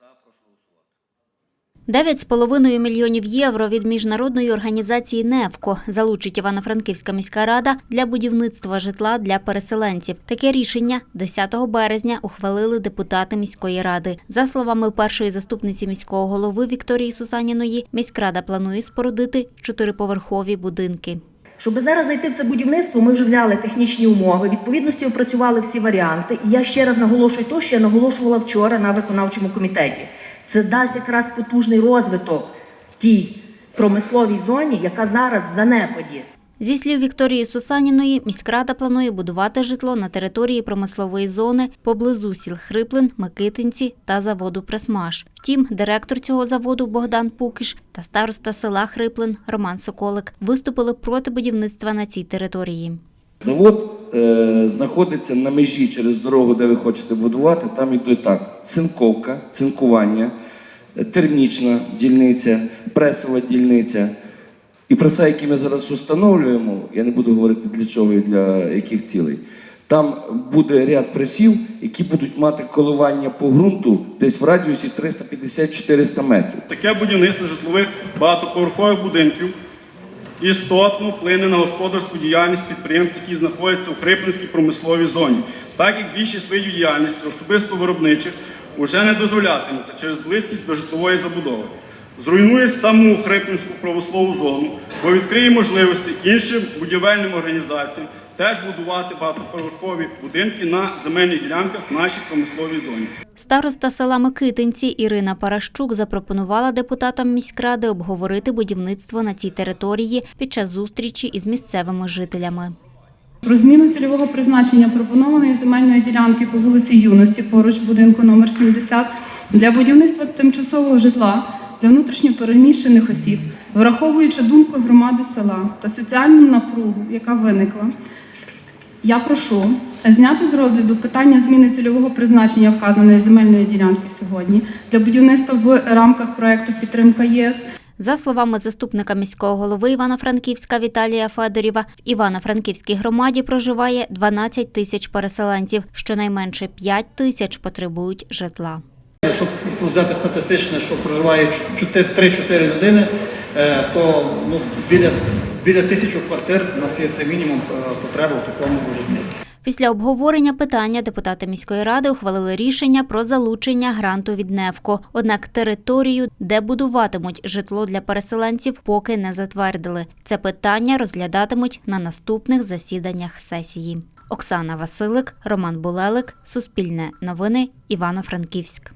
за, прошу голосувати. 9,5 мільйонів євро від міжнародної організації «Невко» залучить Івано-Франківська міська рада для будівництва житла для переселенців. Таке рішення 10 березня ухвалили депутати міської ради. За словами першої заступниці міського голови Вікторії Сусаніної, міськрада планує спорудити чотириповерхові будинки. Щоб зараз зайти в це будівництво, ми вже взяли технічні умови, відповідності опрацювали всі варіанти. І я ще раз наголошую те, що я наголошувала вчора на виконавчому комітеті. Це дасть якраз потужний розвиток тій промисловій зоні, яка зараз в занепаді. Зі слів Вікторії Сусаніної, міськрада планує будувати житло на території промислової зони поблизу сіл Хриплин, Микитинці та заводу Пресмаш. Втім, директор цього заводу Богдан Пукіш та староста села Хриплин Роман Соколик виступили проти будівництва на цій території. Завод е, знаходиться на межі через дорогу, де ви хочете будувати. Там іде так: цинковка, цинкування, е, термічна дільниця, пресова дільниця. І преса, які ми зараз встановлюємо, я не буду говорити для чого і для яких цілей. Там буде ряд пресів, які будуть мати коливання по ґрунту десь в радіусі 350-400 метрів. Таке будівництво житлових багатоповерхових будинків істотно вплине на господарську діяльність підприємств, які знаходяться у Хриплинській промисловій зоні, так як більшість видів діяльності, особисто виробничих, уже не дозволятиметься через близькість до житлової забудови. Зруйнує саму Хриплинську промислову зону, бо відкриє можливості іншим будівельним організаціям теж будувати багатоповерхові будинки на земельних ділянках в нашій промисловій зоні. Староста села Микитинці Ірина Паращук запропонувала депутатам міськради обговорити будівництво на цій території під час зустрічі із місцевими жителями. Про зміну цільового призначення пропонованої земельної ділянки по вулиці Юності поруч будинку номер 70 для будівництва тимчасового житла для внутрішньопереміщених осіб, враховуючи думку громади села та соціальну напругу, яка виникла. Я прошу зняти з розгляду питання зміни цільового призначення вказаної земельної ділянки сьогодні для будівництва в рамках проекту підтримка ЄС За словами заступника міського голови Івано-Франківська Віталія Федорєва, в Івано-Франківській громаді проживає 12 тисяч переселенців. Щонайменше 5 тисяч потребують житла. Якщо взяти статистичне, що проживає 3-4 людини, е, то ну, біля, біля тисячі квартир у нас є це мінімум е, потреба в такому житлі. Після обговорення питання депутати міської ради ухвалили рішення про залучення гранту від НЕВКО. Однак територію, де будуватимуть житло для переселенців, поки не затвердили. Це питання розглядатимуть на наступних засіданнях сесії. Оксана Василик, Роман Булелик, Суспільне новини, Івано-Франківськ.